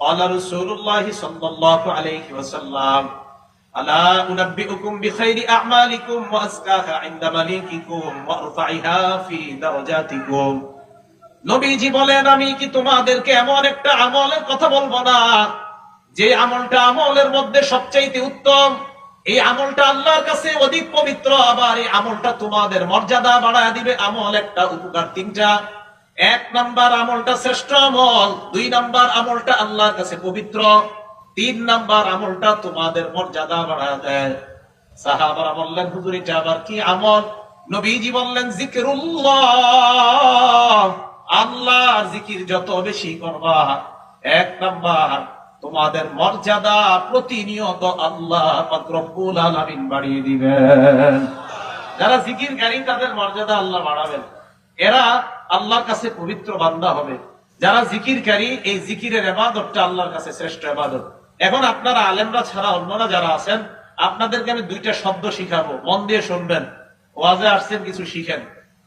قال رسول الله صلى الله عليه وسلم ألا أنبئكم بخير أعمالكم وأزكاها عند مليككم وأرفعها في درجاتكم নবীজি বলেন আমি কি তোমাদেরকে এমন একটা আমলের কথা বলবো না যে আমলটা আমলের মধ্যে সবচাইতে উত্তম এই আমলটা আল্লাহর কাছে অধিক পবিত্র আবার এই আমলটা তোমাদের মর্যাদা বাড়ায় দিবে আমল একটা উপকার তিনটা এক নাম্বার আমলটা শ্রেষ্ঠ আমল, দুই নাম্বার আমলটা আল্লাহর কাছে পবিত্র, তিন নাম্বার আমলটা তোমাদের মর্যাদা বাড়ায় দেয়। সাহাবারা বললেন, হুজুর, এটা আবার কি আমল? নবীজি বললেন আল্লাহর জিকির যত বেশি করবা, এক নাম্বার তোমাদের মর্যাদা প্রতিনিয়ত আল্লাহ রব্বুল আলামিন বাড়িয়ে দিবেন। যারা জিকির জিকিরকারী, তাদের মর্যাদা আল্লাহ বাড়াবেন। এরা আল্লাহর কাছে পবিত্র বান্দা হবে। যারা জিকিরকারী, এই জিকিরের এবাদতটা আল্লাহর কাছে শ্রেষ্ঠ এবাদত এখন আপনারা আলেমরা ছাড়া অন্যরা যারা আছেন, আপনাদেরকে আমি দুইটা শব্দ শিখাবো। মন দিয়ে শুনবেন। ওয়াজে আসছেন, কিছু শিখেন।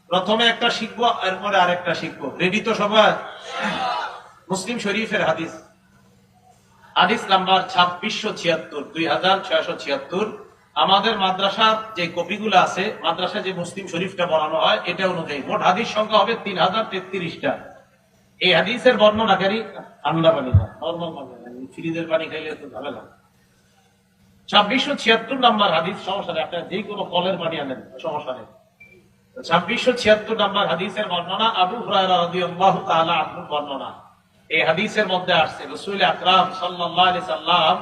প্রথমে একটা শিখব, এরপরে আরেকটা শিখব। রেডি তো সবাই? মুসলিম শরীফের হাদিস। হাদিস নাম্বার ছাব্বিশশো ছিয়াত্তর, দুই হাজার ছয়শো ছিয়াত্তর। আমাদের মাদ্রাসার যে কপিগুলো আছে মাদ্রাসা যে মুসলিম শরীফটা পড়ানো হয়, এটা অনুযায়ী মোট হাদিস সংখ্যা হবে তিন হাজার তেত্রিশটা। এই হাদিসের বর্ণনাকারী ঠান্ডা পানি ফ্রিজের পানি খাইলে তো ঝামেলা ছাব্বিশশো ছিয়াত্তর নাম্বার হাদিস, সমস্যা আপনার যে কোনো কলের পানি আনেন, সমস্যা নেই। ছাব্বিশশো ছিয়াত্তর নাম্বার হাদিসের বর্ণনা, আবু বর্ণনা। এই হাদিসের মধ্যে আসছে, রসুল আকরাম আলাইহি সাল্লাম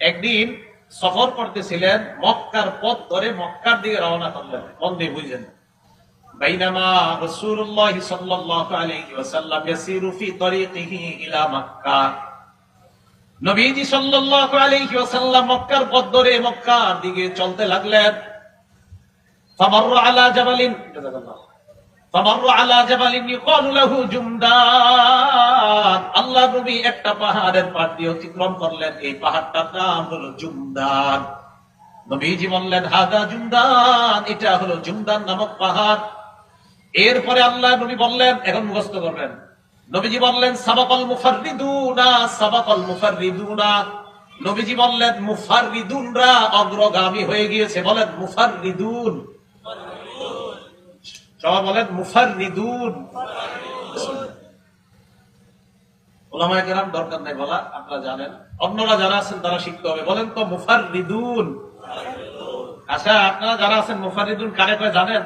একদিন সফর করতেছিলেন, মক্কার পথ ধরে মক্কার দিকে রওনা করলেন। বন্দে বুঝলেন মক্কার পথ মক্কার দিকে চলতে লাগলেন। আলা فمر على جبل يقال له جمدان আল্লাহ নবী একটা পাহাড়ের পাড় দিয়ে অতিক্রম করলেন এই পাহাড়টার নাম হলো জুমদান নবীজি বললেন হাদা জুমদান এটা হলো জুমদান নামক পাহাড় এরপরে আল্লাহ নবী বললেন এখন মুখস্থ করবেন নবীজি বললেন সাবাকল মুফাররিদুনা সাবাকল মুফাররিদুনা নবীজি বললেন মুফাররিদুনরা অগ্রগামী হয়ে গিয়েছে বলেন মুফাররিদুন সবাই বলেন, মুফাররিদুন। ওলামায়ে কেরাম দরকার নাই বলা আপনারা জানেন। অন্যরা যারা আছেন তারা শিখতে হবে। বলেন তো, মুফাররিদুন। আচ্ছা আপনারা যারা আছেন মুফাররিদুন, কারে কয় জানেন?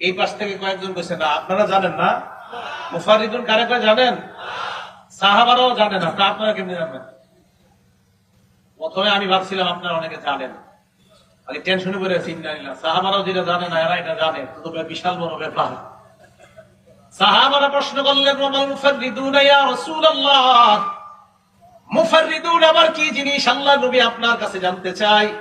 এই পাশ থেকে কয়েকজন কইছে, না, আপনারা জানেন না? মুফারিদুন কারে কয় জানেন? সাহাবারাও জানে না। তা আপনারা কেমনি জানেন প্রথমে আমি ভাবছিলাম আপনারা অনেকে জানেন। আগে টেনশনে পড়ে আছি ইন্দানিল্লাহ সাহাবারাও যেটা জানে না, এরা এটা জানে। তো বিশাল বড় ব্যাপার। সাহাবারা প্রশ্ন করলেন ওমাল মুফারিদুন ইয়া রাসূলুল্লাহ? মুফারিদুন আবার কি জিনিস? আল্লাহ নবী আপনার কাছে জানতে চাই।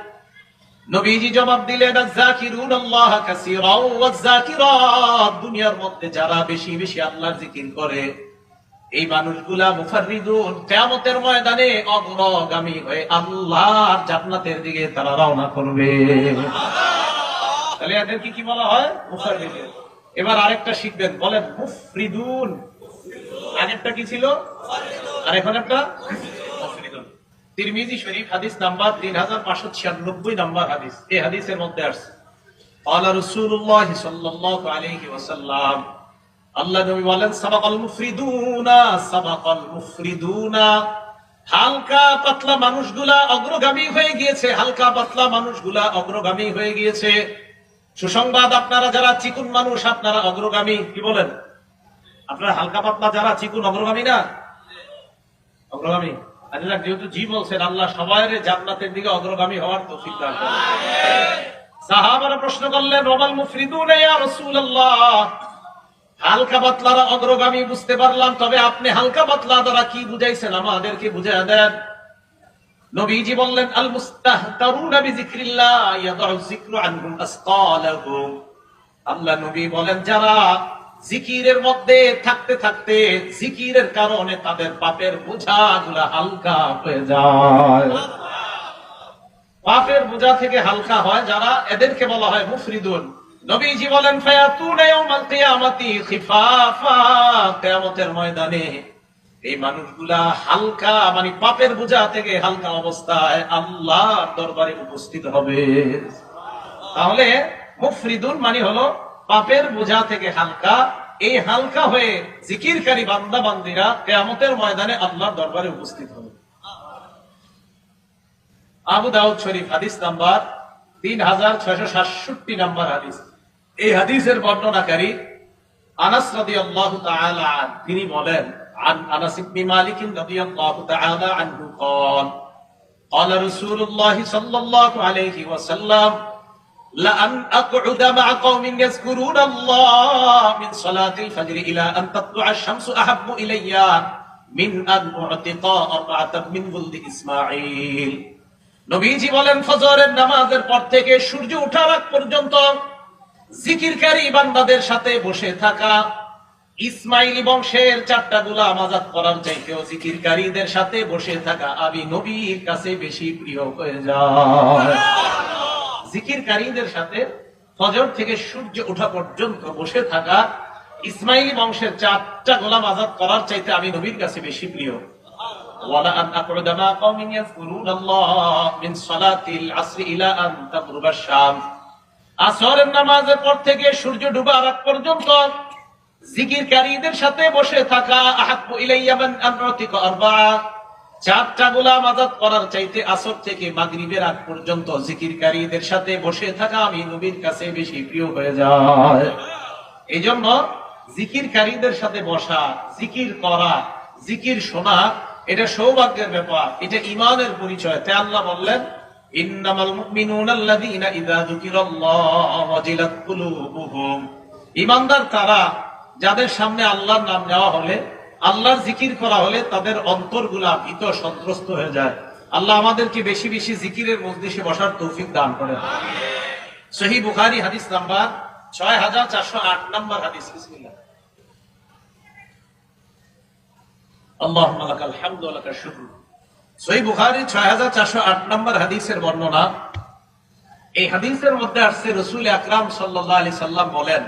নবীজি জবাব দিলেন আয-যাকিরুন আল্লাহ কাসীরা ওয়াজ-যাকিরাত দুনিয়ার মধ্যে যারা বেশি বেশি আল্লাহর জিকির করে এই মানুষগুলা মুফাররিদুন কিয়ামতের ময়দানে অগ্রগামী হয়ে আল্লাহর জান্নাতের দিকে তারা রওনা করবে তাহলে এদেরকে কি বলা হয় মুফাররিদুন এবার আরেকটা শিখবেন বলেন মুফরিদুন আগেরটা কি ছিল আর এখন একটা মুফরিদুন তিরমিজি শরীফ হাদিস নাম্বার তিন হাজার পাঁচশো ছিয়ানব্বই নাম্বার হাদিস এই হাদিসের মধ্যে আসছে قال رسول الله صلى الله عليه وسلم আল্লাহ নবী বলেন, সাবাকাল মুফরিদুনা সাবাকাল মুফরিদুনা। হালকা পাতলা মানুষগুলা অগ্রগামী হয়ে গিয়েছে, হালকা পাতলা মানুষগুলা অগ্রগামী হয়ে গিয়েছে। সুসংবাদ, আপনারা যারা চিকুন মানুষ, আপনারা অগ্রগামী, কি বলেন? আপনারা হালকা পাতলা যারা চিকুন, অগ্রগামী না? অগ্রগামী? আল্লাহ যেহেতু জি বলছেন, আল্লাহ সবাই জান্নাতের দিকে অগ্রগামী হওয়ার দান করুন। সাহাবারা প্রশ্ন করলেন রমাল মুফরিদুন ইয়া রাসূলুল্লাহ? হালকা পাতলারা অগ্রগামী বুঝতে পারলাম, তবে আপনি হালকা পাতলা দ্বারা কি বুঝাইছেন? আমাদেরকে বুঝায় দেন। নবীজি বললেন আল মুস্তাহতারুনা বিযিকরিল্লাহ ইয়াদউ যিকরু আনহুম আসকালাহুম। আল্লাহ নবী বলেন, যারা জিকিরের মধ্যে থাকতে থাকতে জিকিরের কারণে তাদের পাপের বোঝাগুলা হালকা হয়ে যায়। পাপের বোঝা থেকে হালকা হয় যারা, এদেরকে বলা হয় মুফরিদুন। নবীজি বলেন কিয়ামতের ময়দানে এই মানুষগুলা হালকা মানে পাপের বোঝা থেকে হালকা অবস্থায় আল্লাহর দরবারে উপস্থিত হবে। তাহলে মুফরিদুন মানে হলো পাপের বোঝা থেকে হালকা। এই হালকা হয়ে জিকিরকারী বান্দা বান্দিরা কেয়ামতের ময়দানে আল্লাহর দরবারে উপস্থিত হবে। আবু দাউদ শরীফ হাদিস নাম্বার তিন হাজার ছয়শো সাতষট্টি নাম্বার হাদিস। এই হাদিসের বর্ণনাকারী আনাস রাদিয়াল্লাহু তাআলা আন তিনি বলেন عن انس بن مالك رضي الله تعالى عنه قال قال رسول الله صلى الله عليه وسلم لأن أقعد مع قوم يذكرون الله من صلاة الفجر إلى أن تطلع الشمس أحب إلي من أن أعتق أربعة من ولد إسماعيل নবীজি বলেন ফজরের নামাজের পর থেকে সূর্য ওঠার আগ পর্যন্ত জিকিরকারী বান্দাদের সাথে বসে থাকা ইসমাইলি বংশের চারটা গুলা আমাজাত করার চাইতেও জিকিরকারীদের সাথে বসে থাকা আবি নবীর কাছে বেশি প্রিয় হয়ে যায়। জিকিরকারীদের সাথে ফজর থেকে সূর্য ওঠা পর্যন্ত বসে থাকা ইসমাইলি বংশের চারটা গোলাম আজাদ করার চাইতে আমি নবীর কাছে বেশি প্রিয়। ওয়ালা আন আকরদামা কওমিন ইয়াজকুরুনাল্লাহ মিন সালাতিল আসরি ইলা আন তাগরুবাশ শামস। আসরের নামাজের পর থেকে সূর্য ডুবার আগ পর্যন্ত জিকিরকারীদের সাথে বসে থাকা, আহাব্বু ইলাইয়া মান আরবা'a চারটা গোলাম আজাদ করার চাইতে আসর থেকে মাগরিবের আগ পর্যন্ত জিকিরকারীদের সাথে বসে থাকা আমি নবীর কাছে বেশি প্রিয় হয়ে যায় এই জন্য জিকিরকারীদের সাথে বসা, জিকির করা, জিকির শোনা, এটা সৌভাগ্যের ব্যাপার, এটা ইমানের পরিচয়। তে আল্লাহ বললেন ইন্নামাল মুমিনুনা আল্লাযীনা ইযা যুকিরাল্লাহু ওয়াজিলাত কুলুবুহুম। ইমানদার তারা যাদের সামনে আল্লাহর নাম নেওয়া হলে আল্লাহর জিকির করা হলে তাদের অন্তরগুলা ভীত সন্ত্রস্ত হয়ে যায়। আল্লাহ আমাদেরকে বেশি বেশি জিকিরের মজলিসে বসার তৌফিক দান করেন। সহি বুখারী হাদিস নাম্বার ছয় হাজার চারশো আট নাম্বার হাদিস। বিসমিল্লাহ। আল্লাহুম্মা লাকাল হামদু ওয়া লাকাশ শুকর সহি বুখারী 6408 নম্বর হাদিসের বর্ণনা। এই হাদিসের মধ্যে আসছে রাসূল আকরাম সাল্লাল্লাহু আলাইহি সাল্লাম বলেন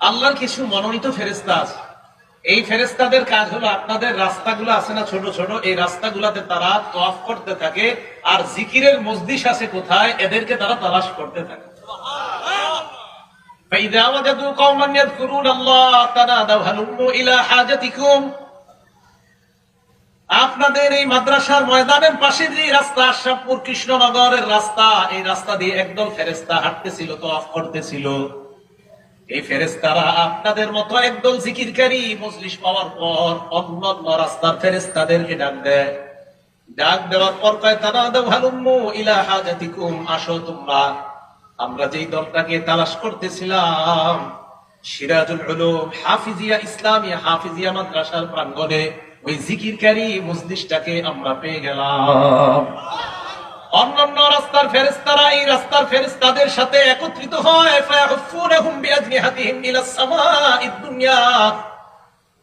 আল্লাহর কিছু মনোনীত ফেরেশতা আছে। এই ফেরেস্তাদের কাজ হলো আপনাদের রাস্তাগুলো আছে না ছোট ছোট, এই রাস্তাগুলোতে তারা তফ করতে থাকে, আর জিকিরের মজলিস আছে কোথায়, এদেরকে তারা তালাশ করতে থাকে। فإذا وجدوا قوما يذكرون الله تنادوا هلموا إلى حاجتكم আপনাদের এই মাদ্রাসার ময়দানের পাশে যে রাস্তা আশরাফপুর কৃষ্ণনগরের রাস্তা এই রাস্তা দিয়ে একদল ফেরেস্তা হাঁটতেছিল তো অফ করতেছিল এই ফেরেস্তারা আপনাদের মতো একদল জিকিরকারী মজলিস পাওয়ার পর অন্য অন্য রাস্তার ফেরেস্তাদেরকে ডাক দেয় ডাক দেওয়ার পর কয় তারা দাও হালুম্মু ইলা হাজাতিকুম আসো তোমরা আমরা যেই দলটাকে তালাশ করতেছিলাম, সিরাজুল উলুম হাফিজিয়া ইসলামিয়া, হাফিজিয়া মাদ্রাসার প্রাঙ্গণে ওই জিকিরকারী মজলিসটাকে আমরা পেয়ে গেলাম। অন্যান্য রাস্তার ফেরেশতারা এই রাস্তার ফেরেশতাদের সাথে একত্রিত হয়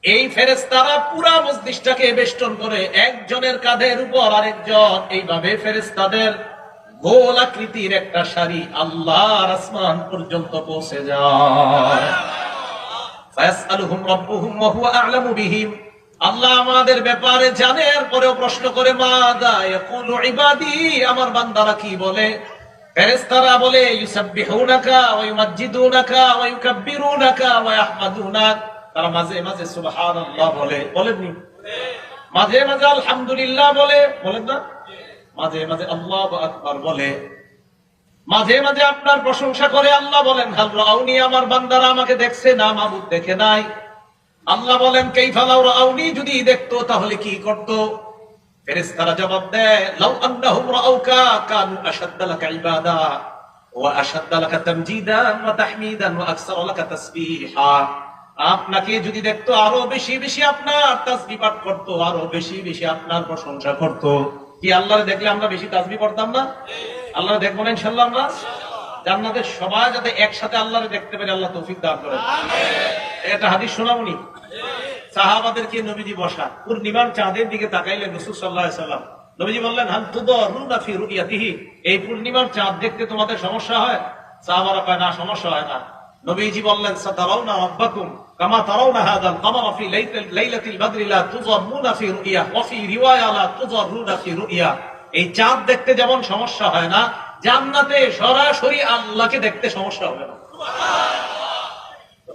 এই ফেরেশতারা পুরা মজলিসটাকে বেষ্টন করে, একজনের কাঁধের উপর আরেকজন, এইভাবে ফেরেশতাদের গোল আকৃতির একটা শাড়ি আল্লাহর আসমান পর্যন্ত পৌঁছে যায়। আল্লাহ আমাদের ব্যাপারে জানে আর পরেও প্রশ্ন করে, মাদা ইয়াকুলু ইবাদি? আমার বান্দারা কি বলে? ফেরেশতারা বলে, ইউসাব্বিহুনাকা ওয়া ওয়া ইউকাব্বিরুনাকা ওয়া ইয়াহমাদুনাক তারা মাঝে মাঝে সুবহানাল্লাহ বলে। বলেননি? মাঝে মাঝে আলহামদুলিল্লাহ বলে। বলেন না? মাঝে মাঝে আল্লাহ আকবার বলে। মাঝে মাঝে আপনার প্রশংসা করে আল্লাহ বলেন, হাল রাউনি, আমার বান্দারা আমাকে দেখছে না মাবুদ দেখে নাই। আল্লাহ বলেন কাইফালাউ রাউনি, যদি দেখতো তাহলে কি করত? ফেরেশতারা জবাব দেয়, লাউ আন্নাহুম রাউকা কানু ইবাদা ওয়া তামজিদান ওয়া তাহমিদান ওয়া লাকা তাসবিহা। আপনাকে যদি দেখতো, আরও বেশি বেশি আপনার তাসবিহ পাঠ করতো, আরও বেশি বেশি আপনার প্রশংসা করতো। কি আল্লাহরে দেখলে আমরা বেশি তাসবিহ পড়তাম না? আল্লাহরে দেখব না ইনশাআল্লাহ আমরা? জান্নাতের সবাই যাতে একসাথে আল্লাহরে দেখতে পারে আল্লাহ তৌফিক দান করেন এটা হাদিস শোনাবনি? সাহাবাদেরকে নবীজি বসা? পূর্ণিমার চাঁদের দিকে তাকাইলেন রসুল সাল্লাহ সাল্লাম। নবীজি বললেন হাল তুদরুনা ফি রুইয়াতিহি? এই পূর্ণিমার চাঁদ দেখতে তোমাদের সমস্যা হয়? সাহাবারা কয় না সমস্যা হয় না। নবীজি বললেন সাতারাউনা না কামা হাদাল কামারা ফি লাইলাতিল লাইলাতিল বাদরি লা তুযাম্মুনা ফি রুইয়া, ওয়া ফি রিওয়ায়া লা তুযাররুনা ফি রুইয়া। এই চাঁদ দেখতে যেমন সমস্যা হয় না, জান্নাতে সরাসরি আল্লাহকে দেখতে সমস্যা হবে না।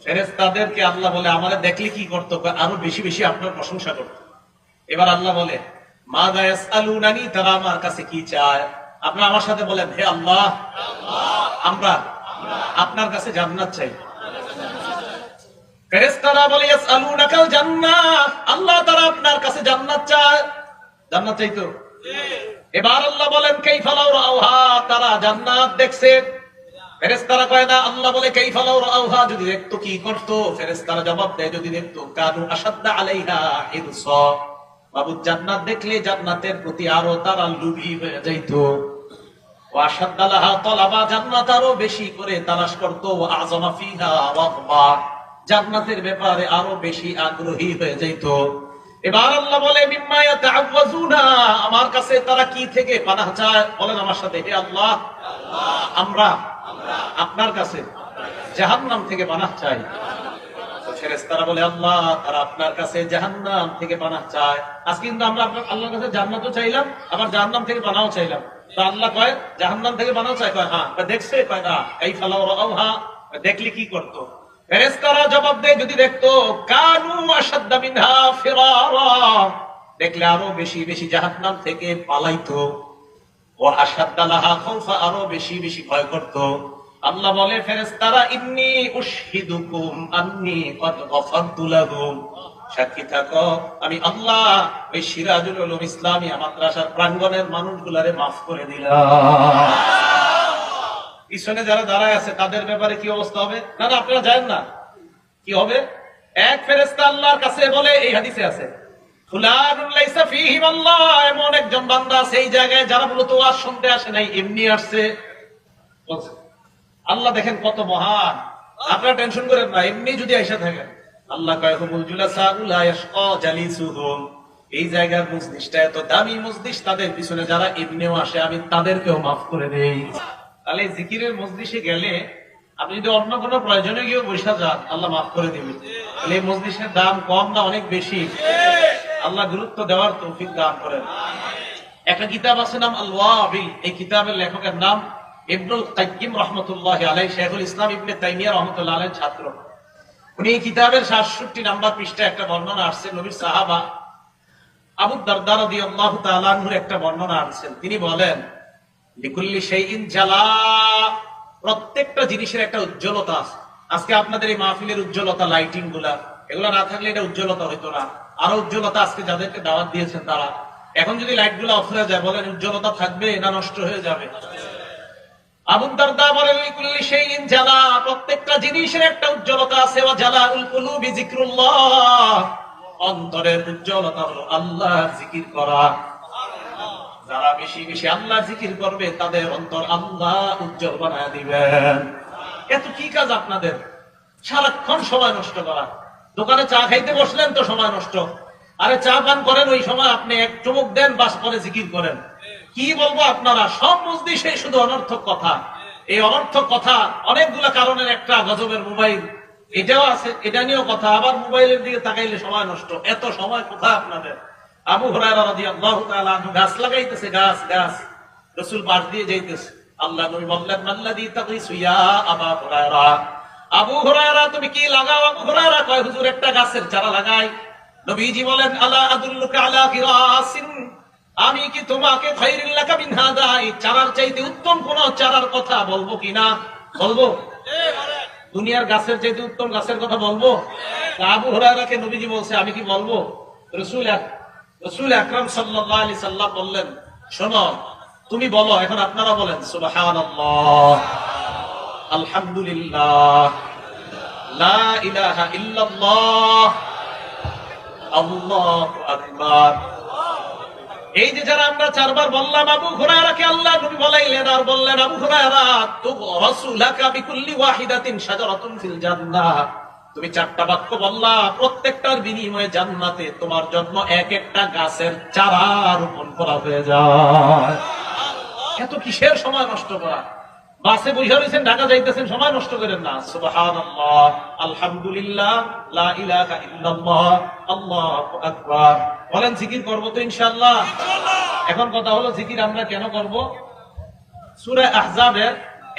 ফেরেশতাদেরকে আল্লাহ বলে, আমারে দেখলে কি করতো? আরও বেশি বেশি আপনার প্রশংসা করতো। এবার আল্লাহ বলে মা আলুনানি তারা আমার কাছে কি চায়? আপনারা আমার সাথে বলেন, হে আল্লাহ, আমরা আপনার কাছে জান্নাত চাই। ফেরেশতারা বলে ইয়াসআলুনাকাল জান্নাহ। আল্লাহ তারা আপনার কাছে জান্নাত চায়। জান্নাত চাইতো এবার আল্লাহ বলেন রাউহা? তারা জান্নাত দেখছে। ফেরেশতারা কয় না আল্লাহ বলে রাউহা? যদি দেখতো কি করতো? ফেরেশতারা জবাব দেয় যদি দেখতো কানু আলাইহা বাবু জান্নাত দেখলে জান্নাতের প্রতি আরও তারা লুভি হয়ে যাইতো। ওয়াসাদ্দালাহা তলাবা জান্নাত আরও বেশি করে তালাশ করতো। আজমা ফিহা জান্নাতের ব্যাপারে আরও বেশি আগ্রহী হয়ে যাইত। এবার আল্লাহ বলে আমার কাছে তারা কি থেকে পানাহ চায়? বলেন আমার সাথে, হে আল্লাহ, আমরা আপনার কাছে জাহান্নাম থেকে পানাহ চাই। চায়। কিন্তু আমরা আপনার আল্লাহর কাছে জান্নাতও চাইলাম, আবার থেকে চাইলাম। আল্লাহ কয়, জাহান্নাম থেকে পানাও চায়? হ্যাঁ। দেখছে দেখলি কি করতো? ফেরেশতারা জবাব দেয়, যদি দেখতো, কানু আসাদ্দা মিনহা ফিরারা। দেখলে আরও বেশি বেশি জাহান্নাম থেকে পালাইতো। ও আসাদ্দালাহা খাউফা আরও বেশি বেশি ভয় করত। আল্লাহ বলে, ফেরেশতারা, ইন্নি উশহিদুকুম, আন্নি কদ গফারতু লাহুম। সাক্ষী থাকো, আমি আল্লাহ ওই সিরাজুল উলুম ইসলামিয়া মাদ্রাসার প্রাঙ্গণের মানুষগুলারে মাফ করে দিলাম। পিছনে যারা দাঁড়ায় আছে, তাদের ব্যাপারে কি অবস্থা হবে? না না, আপনারা জানেন না। কি হবে? এক ফেরেশতা আল্লাহর কাছে বলে, এই হাদিসে আছে আল্লাহ দেখেন কত মহান। আপনারা টেনশন করেন না, এমনি যদি আইসা থাকেন। আল্লাহ এই জায়গার এত দামি মজলিস তাদের পিছনে যারা এমনিও আসে, আমি তাদেরকেও মাফ করে দেই। তাহলে জিকিরের মজলিসে গেলে আপনি যদি অন্য কোনো প্রয়োজনে গিয়ে বসে যান, আল্লাহ মাফ করে দিবেন। তাহলে এই মজলিসের দাম কম না অনেক বেশি। আল্লাহ গুরুত্ব দেওয়ার তৌফিক দান করেন। একটা কিতাব আছে নাম আল ওয়াবিল এই কিতাবের লেখকের নাম ইবনুল কাইয়িম রাহমাতুল্লাহ আলাইহি, শেখুল ইসলাম ইবনে তাইমিয়া রাহমাতুল্লাহ আলাইহির ছাত্র। উনি এই কিতাবের 67 নাম্বার পৃষ্ঠায় একটা বর্ণনা আসছে নবীর সাহাবা আবু দারদা রাদিয়াল্লাহু তাআলা আনহুর একটা বর্ণনা আনছেন। তিনি বলেন প্রত্যেকটা জিনিসের একটা উজ্জ্বলতা আছে। আজকে আপনাদের এই মাহফিলের উজ্জ্বলতা লাইটিংগুলা এগুলা না থাকলে এটা উজ্জ্বলতা হইতো না। আরও উজ্জ্বলতা আজকে যাদেরকে দাওয়াত দিয়েছেন তারা। এখন যদি লাইটগুলা অফ হয়ে যায়, বলেন উজ্জ্বলতা থাকবে না নষ্ট হয়ে যাবে? উজ্জ্বলতা হলো আল্লাহ জিকির করা। যারা বেশি বেশি আল্লাহ জিকির করবে, তাদের অন্তর আল্লাহ উজ্জ্বল বানায় দিবেন এত কি কাজ আপনাদের? সারাক্ষণ সময় নষ্ট করা। দোকানে চা খাইতে বসলেন তো সময় নষ্ট। আরে চা পান করেন, ওই সময় আপনি এক চুমুক দেন, বাস করে জিকির করেন। কি বলব আপনারা? সব মজলিসে শুধু অনর্থক কথা। এই অনর্থক কথা অনেকগুলো কারণের একটা গজবের মোবাইল। এটাও আছে, এটা নিয়েও কথা। আবার মোবাইলের দিকে তাকাইলে সময় নষ্ট। এত সময় কোথায় আপনাদের? আবু হুরায়রা রাদিয়াল্লাহু তাআলা আনহু গাছ লাগাইতেছে গাছ গাছ। রাসূল পাশ দিয়ে যাইতেছে। আল্লাহ নবী বললেন মাল্লাযী তাগিসু ইয়া আবু হুরায়রা। আবু হুরায়রা তুমি কি লাগাও? আবু হুরায়রা কয় হুজুর একটা গাছের চারা লাগাই। নবীজি বলেন আলা আদুল্লুকা আলা গিরাসিন আমি কি তোমাকে খাইরিল লাকা মিন হাদা? এই চারার চাইতে উত্তম কোন চারার কথা বলব কিনা বলব? দুনিয়ার গাছের চাইতে উত্তম গাছের কথা বলব? আবু হুরায়রাকে নবীজি বলছে আমি কি বলব? রসুল রসুল আকরাম আলাইহি সাল্লাম বললেন, শোনো, তুমি বলো, এখন আপনারা বলেন, সুবহানাল্লাহ, আলহামদুলিল্লাহ, লা ইলাহা ইল্লাল্লাহ, আল্লাহু আকবার। এই যে যারা আমরা চারবার বললাম, আবু হুরায়রাকে আল্লাহ নবী বলাইলেন আর বললেন, আবু হুরায়রা তু রাসূলাকা বিকুল্লি ওয়াহিদাতিন শাজারাতুন ফিল জান্নাহ। তুমি চারটা বাক্য বললা, প্রত্যেকটার বিনিময়ে জান্নাতে তোমার জন্য এক একটা গাছের চারা রোপণ করা হয়ে যায়। এত কিসের সময় নষ্ট করা? বাসে বসে রয়েছেন ঢাকা যাইতেছেন, সময় নষ্ট করেন না। সুবহানাল্লাহ, আলহামদুলিল্লাহ, লা ইলাহা ইল্লাল্লাহ, আল্লাহু আকবার। বলেন, জিকির করব তো ইনশাআল্লাহ? এখন কথা হলো, জিকির আমরা কেন করব? সূরা আহজাবের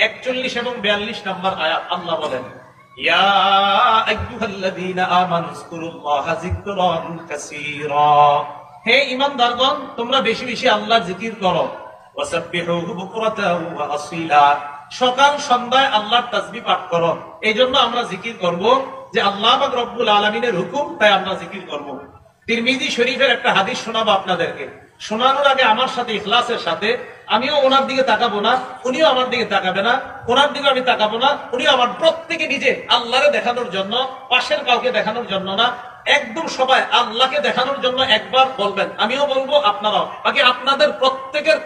41 এবং 42 নম্বর আয়াত, আল্লাহ বলেন হে তোমরা বেশি বেশি আল্লাহর জিকির করো। সকাল সন্ধ্যায় আল্লাহর তাসবিহ পাঠ করো। এই জন্য আমরা জিকির করব যে আল্লাহ রব্বুল আলামিনের হুকুম, তাই আমরা জিকির করব। তিরমিজি শরীফের একটা হাদিস শোনাবো আপনাদেরকে। শোনানোর আগে আমার সাথে ইখলাসের সাথে আমিও ওনার দিকে তাকাবো না, উনিও আমার দিকে তাকাবে না, ওনার দিকে আমি তাকাবো না, উনিও আমার প্রত্যেকে নিজে আল্লাহরে দেখানোর জন্য, পাশের কাউকে দেখানোর জন্য না, একদম সবাই আল্লাহকে দেখানোর জন্য একবার বলবেন। আমিও বলব, আপনারাও। বাকি আপনাদের প্রত্যেকের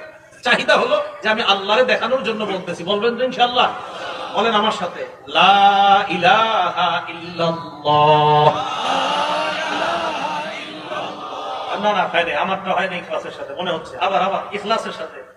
চাহিদা হলো যে আমি আল্লাহরে দেখানোর জন্য বলতেছি। বলবেন তো ইনশাআল্লাহ? বলেন আমার সাথে, লা না না হয় আমারটা হয় নাই ইখলাসের সাথে, মনে হচ্ছে। আবার আবার, ইখলাসের সাথে।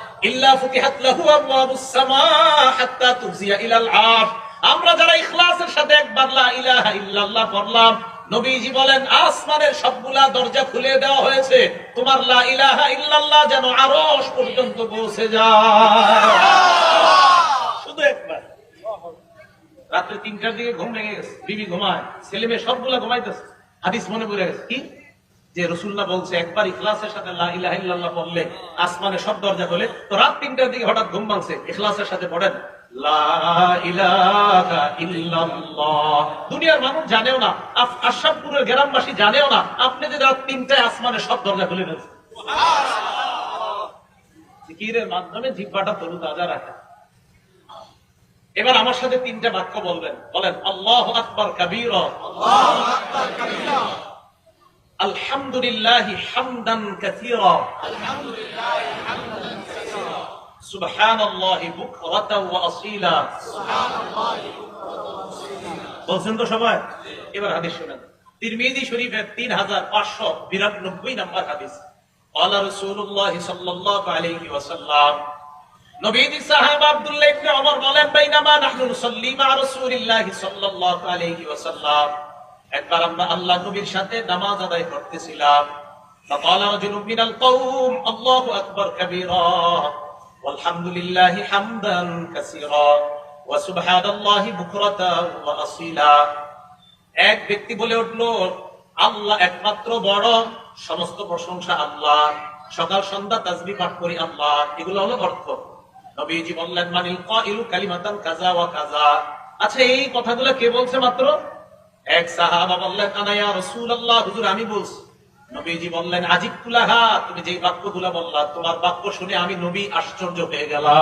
ইল্লা ফুতিহাত লাহু আবওয়াবুস সামা হাত্তা তুজিয়া ইলাল আমরা যারা ইখলাসের সাথে ইলাহা ইল্লাল্লাহ পড়লাম, নবীজি বলেন, আসমানের সবগুলা দরজা খুলে দেওয়া হয়েছে। তোমার লা ইলাহা ইল্লাল্লাহ যেন আরশ পর্যন্ত পৌঁছে যায়। শুধু একবার। রাত্রে তিনটার দিকে ঘুম লেগে গেছে, বিবি ঘুমায় ছেলে মেয়ে সবগুলা ঘুমাইতেছে। হাদিস মনে পড়ে গেছে। কি? যে রসুল্লাহ বলছে, একবার ইখলাসের সাথে পড়লে আসমানে সব দরজা খোলে, তো রাত তিনটার দিকে হঠাৎ ঘুম ভাঙছে, ইখলাসের সাথে পড়েন এবার আমার সাথে তিনটা বাক্য বলবেন। বলেন আল্লাহ আকবর কবির। আলহামদুলিল্লাহ হামদান কাসীরা সুবহানাল্লাহি বুকরাতাও ওয়া আসীলা বলছেন তো সবাই এবার হাদিস শুনেন তিরমিজি শরীফের 3592 নম্বর হাদিস قال رسول الله صلى الله عليه وسلم নবীজি সাহাবা আব্দুল্লাহ ইবনে ওমর বলেন বাইনামা নাহনু নুসাল্লি মা রাসূলিল্লাহ সাল্লাল্লাহু আলাইহি ওয়াসাল্লাম একবার আমরা আল্লাহ নবীর সাথে নামাজ আদায় করতেছিলাম فقال رجل من القوم الله اكبر كبيرا والحمد لله حمدا كثيرا وسبحان الله بكرة وأصيلا এক ব্যক্তি বলে উঠলো আল্লাহ একমাত্র বড় সমস্ত প্রশংসা আল্লাহ সকাল সন্ধ্যা তাজবি পাঠ করি আল্লাহ এগুলো হলো অর্থ নবীজি বললেন মানিল কাইলু কালিমাতান কাজা ওয়া কাজা আচ্ছা এই কথাগুলো কে বলছে মাত্র এক সাহাবা বললেন, আনা ইয়া রাসূলুল্লাহ? হুজুর, আমি বলছি, নবীজি বললেন, আজিব কুলাহা তুমি যেই বাক্যগুলো বললা, তোমার বাক্য শুনে আমি নবী আশ্চর্য হয়ে গেলাম।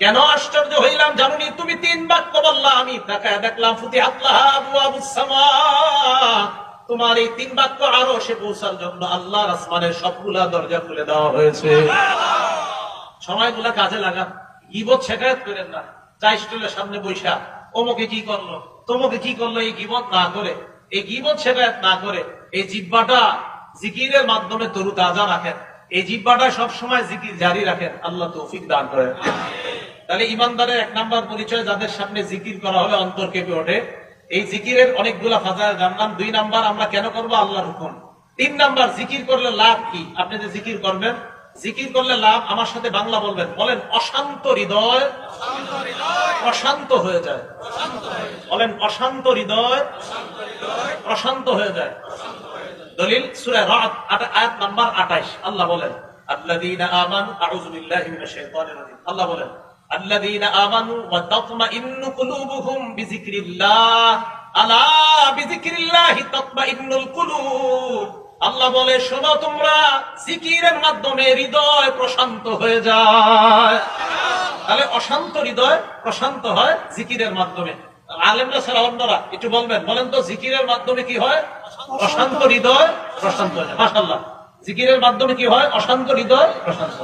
কেন আশ্চর্য হইলাম জানুনি? তুমি তিন বাক্য বললা, আমি তাকায় দেখলাম ফুতি আল্লাহ আবু সামা। তোমার এই তিন বাক্য আরও সে পৌঁছার জন্য আল্লাহর আসমানের সবগুলা দরজা খুলে দেওয়া হয়েছে। সময়গুলা কাজে লাগান। গিবত শেখায়ত করেন না। চা সামনে বৈশা অমুকে কি করল? তোমাকে কি করল? এই গিবত না করে, এই গিবত শেখায়ত না করে, এই জিব্বাটা জিকিরের মাধ্যমে তরু তাজা রাখেন। এই জিব্বাটা সব সময় জিকির জারি রাখেন। আল্লাহ তৌফিক দান করেন। তাহলে ইমানদারের এক নাম্বার পরিচয় যাদের সামনে জিকির করা হবে, অন্তর কেঁপে ওঠে। এই জিকিরের অনেকগুলা ফাজা জানলাম। দুই নাম্বার আমরা কেন করব? আল্লাহর হুকুম। তিন নাম্বার, জিকির করলে লাভ কি? আপনি যে জিকির করবেন জিকির করলে লাভ, আমার সাথে বাংলা বলবেন। বলেন, অশান্ত হৃদয় অশান্ত হয়ে যায়। বলেন, অশান্ত হৃদয় প্রশান্ত হয়ে যায়। দলিল, সূরা আটা- আয়াত নাম্বার 28 আল্লাহ বলেন আল্লাহ বলেন আল্লাহ বলে, শোনো তোমরা, জিকিরের মাধ্যমে হৃদয় প্রশান্ত হয়ে যায়। তাহলে অশান্ত হৃদয় প্রশান্ত হয় জিকিরের মাধ্যমে। আলেমরা ছাড়া অন্যরা, একটু বলবেন, বলেন তো, জিকিরের মাধ্যমে কি হয়? অশান্ত হৃদয় প্রশান্ত হয় মাসাল্লাহ জিকিরের মাধ্যমে কি হয়? অশান্ত হৃদয় প্রশান্ত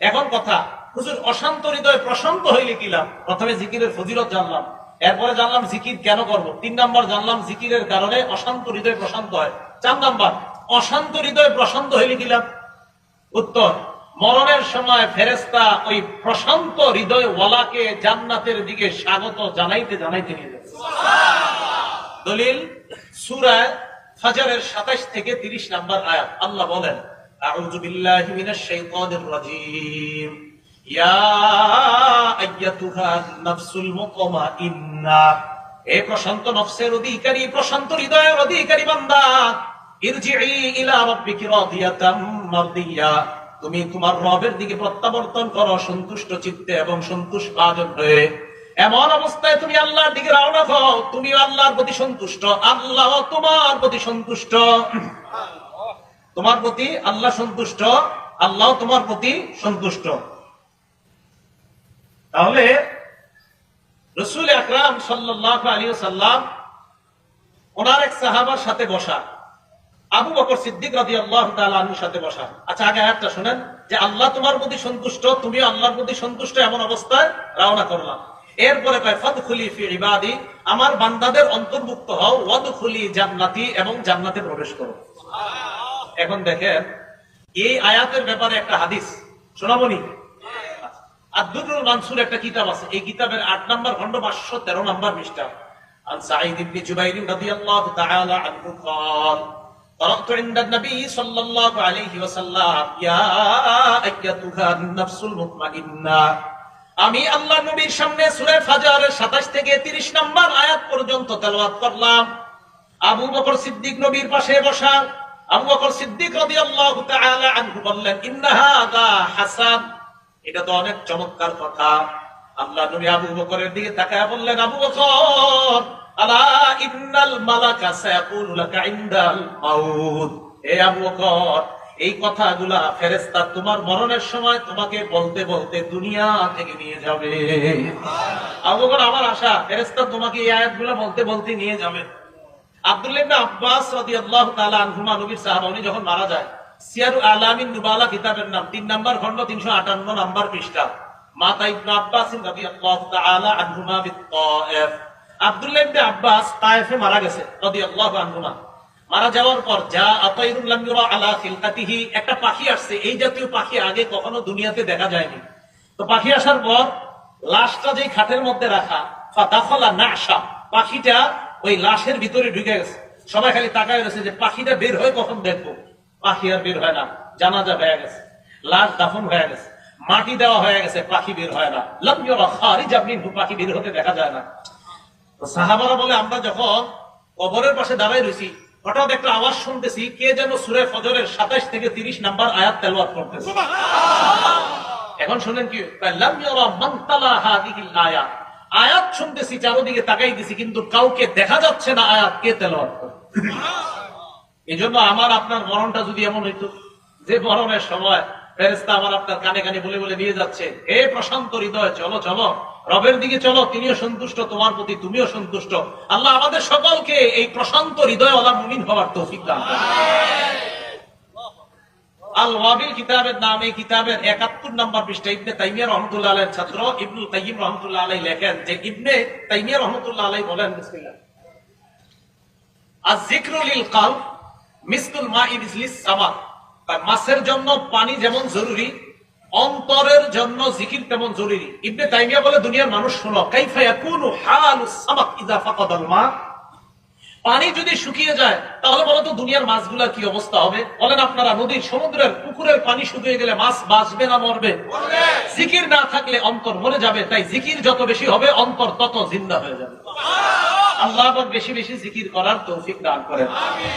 এখন কথা, হুজুর, অশান্ত হৃদয় প্রশান্ত হইলে কি লাভ? প্রথমে জিকিরের ফজিলত জানলাম। এরপরে জানলাম জিকির কেন করব? তিন নাম্বার জানলাম জিকিরের কারণে অশান্ত হৃদয় প্রশান্ত হয়। চার নাম্বার অশান্ত হৃদয় প্রশান্ত হইলে কি লাভ? উত্তর, মরণের সময় ফেরেস্তা ওই প্রশান্ত হৃদয় ওয়ালাকে জান্নাতের দিকে স্বাগত জানাইতে জানাইতে নিয়ে যাবে। দলিল, সুরায় ফাজারের 27 থেকে 30 নাম্বার আয়াত। আল্লাহ বলেন, আউযু বিল্লাহি মিনাশ শাইতানির রাজীম। ইয়া আইয়াতুহান নাফসুল মুতমাইন্না। হে প্রশান্ত নফসের অধিকারী, প্রশান্ত হৃদয়ের অধিকারী বান্দা তুমি তোমার রবের দিকে প্রত্যাবর্তন করো সন্তুষ্ট চিত্তে এবং সন্তুষ্ট আদর হয়ে এমন অবস্থায় তুমি আল্লাহর দিকে রওনা হও তুমি আল্লাহর প্রতি সন্তুষ্ট আল্লাহ তোমার প্রতি সন্তুষ্ট। তোমার প্রতি আল্লাহ সন্তুষ্ট আল্লাহ তোমার প্রতি সন্তুষ্ট। তাহলে রসুল আকরাম সাল্লাহ আলী সাল্লাম ওনার এক সাহাবার সাথে বসা। আবু বকর সিদ্দিক রাজি আল্লাহ তালুর সাথে বসা। আচ্ছা আগে একটা শোনেন। যে আল্লাহ তোমার প্রতি সন্তুষ্ট তুমি আল্লাহর প্রতি সন্তুষ্ট এমন অবস্থায় রওনা করলাম। এরপরে আমার বান্দাদের অন্তর্ভুক্ত হও খুলি জান্নাতি এবং জান্নাতে প্রবেশ করো। এখন দেখেন এই আয়াতের ব্যাপারে একটা হাদিস। শোনাবনি হ্যাঁ। আব্দুল মানসুর একটা কিতাব আছে। এই কিতাবের আট নম্বর খন্ড পাঁচশো তেরো নম্বর মিস্টার আন সাঈদ ইবনে জুবাইর রাদিয়াল্লাহু তাআলা আনহু عنه قال قرأت عند النبي صلى الله عليه وسلم يا أيتها النفس المطمئنة আমি আল্লাহ নবীর সামনে সূরা ফাজারের 27 থেকে 30 নম্বর আয়াত পর্যন্ত তেলাওয়াত করলাম আবু বকর সিদ্দিক নবীর পাশে বসা আবু বকর সিদ্দিক রাদিয়াল্লাহু তাআলা আনহু বললেন ইন্না হাযা হাসান এটা তো অনেক চমৎকার কথা আল্লাহ নবী আবু বকরের দিকে তাকায় বললেন আবু বকর আলা ইন্নাল মালাকা সায়াকুলু লাকা ইনদাল মাউত। হে আবু বকর এই কথাগুলা ফেরেশতা তোমার মরণের সময় তোমাকে বলতে বলতে দুনিয়া থেকে নিয়ে যাবে। আবু বকর আমার আশা ফেরেশতা তোমাকে এই আয়াতগুলো বলতে বলতে নিয়ে যাবে। আব্দুল্লাহ আব্বাস রাদিয়াল্লাহু তাআলা আনহুমা নবীর সাহাবা উনি যখন মারা যায় সিয়ারু আলামিন নুবালা কিতাবের নাম তিন নাম্বার আটান্ন নাম্বার পৃষ্ঠা। মাতা ইবনে আব্বাস রাদিয়াল্লাহু তাআলা আনহুমা বিত্তায়েফ আব্দুল্লাহ আব্বাস তায়েফে মারা গেছে মারা যাওয়ার পর, যা আলা খিলকাতিহি একটা পাখি আসছে। এই জাতীয় পাখি আগে কখনো দুনিয়াতে দেখা যায়নি। তো পাখি আসার পর, লাশটা খাটের মধ্যে রাখা, ফাদাখালা নাশা, পাখিটা ওই লাশের ভিতরে ঢুকে গেছে। সবাই খালি তাকায় রয়েছে যে পাখিটা বের হয় কখন দেখব? পাখি আর বের হয় না, জানাজা হয়ে গেছে, লাশ দাফন হয়ে গেছে, মাটি দেওয়া হয়ে গেছে, পাখি বের হয় না। লামিয়া খারিজ আপনি পাখি বের হতে দেখা যায় না। সাহাবারা বলে আমরা যখন কবরের পাশে দাঁড়াই রয়েছি হঠাৎ একটা আওয়াজ শুনতেছি কে যেন সুরে ফজরের সাতাইশ থেকে তিরিশ নাম্বার আয়াত তেলওয়াত করতেছে। এখন শুনেন কি আয়াত। আয়াত শুনতেছি চারোদিকে তাকাই দিছি কিন্তু কাউকে দেখা যাচ্ছে না আয়াত কে তেলাওয়াত করে এই জন্য আমার আপনার মরণটা যদি এমন হইতো যে মরণের সময় ফেরেস্তা আমার আপনার কানে কানে বলে বলে নিয়ে যাচ্ছে হে প্রশান্ত হৃদয় চলো চলো। রবের দিকে চলো, তিনিও সন্তুষ্ট, তোমার প্রতি তুমিও সন্তুষ্ট। আল্লাহ আমাদের সকলকে এই প্রশান্ত হৃদয় ওলা মুমিন হওয়ার তৌফিক দান। আল ওয়াবিল কিতাবের নাম, এই কিতাবের একাত্তর পৃষ্ঠা, ইবনে তাইমিয়া রহমতুল্লাহ ছাত্র ইবনুল কাইয়িম রহমতুল্লাহ আলাইহি লেখেন যে ইবনে তাইমিয়া রহমতুল্লাহ আলাইহি বলেন, বিসমিল্লাহ। আয-যিকরু লিল কলব মিসলুল মাই সামা মাছের জন্য পানি যেমন জরুরি অন্তরের জন্য জিকির তেমন জরুরি। ইবনে তাইমিয়া বলে দুনিয়ার মানুষ শোনো কাইফা ইয়াকুনু হালুস সামাক ইযা ফাকাদাল মা? পানি যদি শুকিয়ে যায় তাহলে বলো তো দুনিয়ার মাছগুলার কি অবস্থা হবে? বলেন আপনারা নদীর সমুদ্রের পুকুরের পানি শুকিয়ে গেলে মাছ বাঁচবে না মরবে? জিকির না থাকলে অন্তর মরে যাবে তাই জিকির যত বেশি হবে অন্তর তত জিন্দা হয়ে যাবে। আল্লাহ আবার বেশি বেশি জিকির করার তৌফিক দান করেন।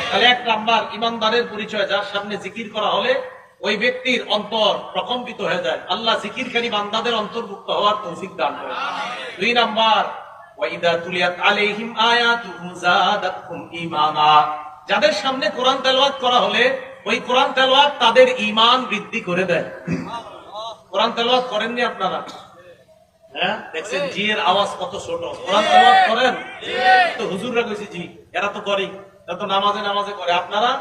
তাহলে এক নাম্বার ইমানদারের পরিচয় যার সামনে জিকির করা হলে ওই ব্যক্তির অন্তর প্রকম্পিত হয়ে যায়। আল্লাহ জিকিরকারী বান্দাদের অন্তর্ভুক্ত হওয়ার তৌফিক দান করেন দুই নাম্বার ওয়াইদা তুলিয়াত আলাইহিম আয়াতুহু যাদাতহুম ঈমানা। যাদের সামনে কোরআন তেলাওয়াত করা হলে ওই কোরআন তেলাওয়াত তাদের ঈমান বৃদ্ধি করে দেয়। কোরআন তেলাওয়াত করেননি আপনারা? হ্যাঁ দেখছেন জি। এর আওয়াজ কত ছোট। কোরআন তেলাওয়াত করেন? তো হুজুররা কইছে জি এরা তো করে এরা তো নামাজে নামাজে করে। আপনারা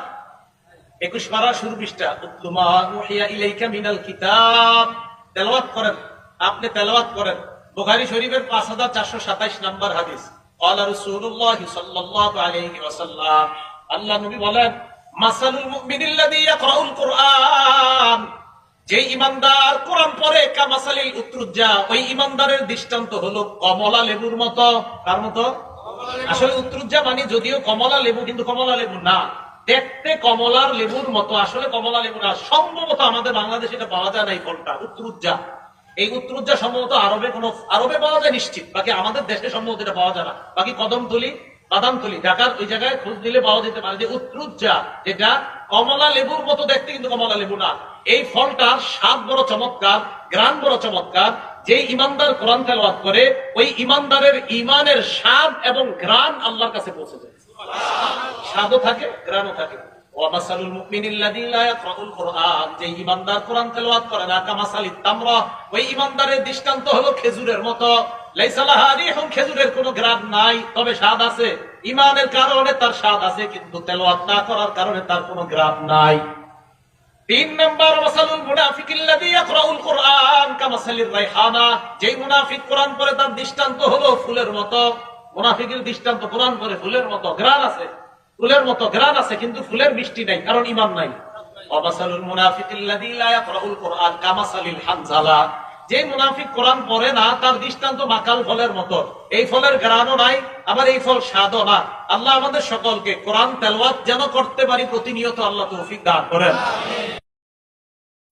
একুশ পারা শুরু পৃষ্ঠা উতলুমা উহিয়া ইলাইকা মিনাল কিতাব তেলাওয়াত করেন আপনি তেলাওয়াত করেন বুখারী শরীফের 5427 নাম্বার হাদিস قال رسول الله صلى الله عليه وسلم আল্লাহ নবী বলেন মাসালুল মুমিনিল্লাযী ইয়াকরাউল কুরআন যে ইমানদার কোরআন পড়ে কামাসালিল উত্রুজ্জা ওই ইমানদারের দৃষ্টান্ত হলো কমলা লেবুর মতো কার মতো আসলে উত্রুজ্জা মানে যদিও কমলা লেবু কিন্তু কমলা লেবু না দেখতে কমলার লেবুর মতো, আসলে কমলা লেবু না, সম্ভবত আমাদের বাংলাদেশে এটা পাওয়া যায় না এই ফলটা, উত্তরুজ্জা। এই উত্তরুজ্জা সম্ভবত আরবে কোনো, আরবে পাওয়া যায় নিশ্চিত, বাকি আমাদের দেশে সম্ভবত এটা পাওয়া যায় না। বাকি কদমতলি, বাদামতলি, ঢাকার ওই জায়গায় খোঁজ দিলে পাওয়া যেতে পারে যে উত্তরুজ্জা, যেটা কমলা লেবুর মতো দেখতে কিন্তু কমলা লেবু না। এই ফলটার স্বাদ বড় চমৎকার, গ্রান বড় চমৎকার যে ইমানদার কোরআন তেলাওয়াত করে, ওই ইমানদারের ইমানের স্বাদ এবং গ্রান আল্লাহর কাছে পৌঁছে যায়। স্বাদও থাকে থাকে। যে তিন যেই মুনাফিক কোরআন পড়ে তার দৃষ্টান্ত হলো ফুলের মতো। মুনাফিকের দৃষ্টান্ত কোরআন পড়ে ফুলের মতো গ্রান আছে। ফুলের মতো গ্রান আছে, কিন্তু ফুলের মিষ্টি নাই, কারণ ঈমান নাই। যে মুনাফিক কোরআন পড়ে না, তার দৃষ্টান্ত মাকাল ফলের মতো। এই ফলের গ্রানও নাই, আবার এই ফল স্বাদও না। আল্লাহ আমাদের সকলকে কোরআন তেলওয়াত যেন করতে পারি, প্রতিনিয়ত আল্লাহ তৌফিক দান করেন।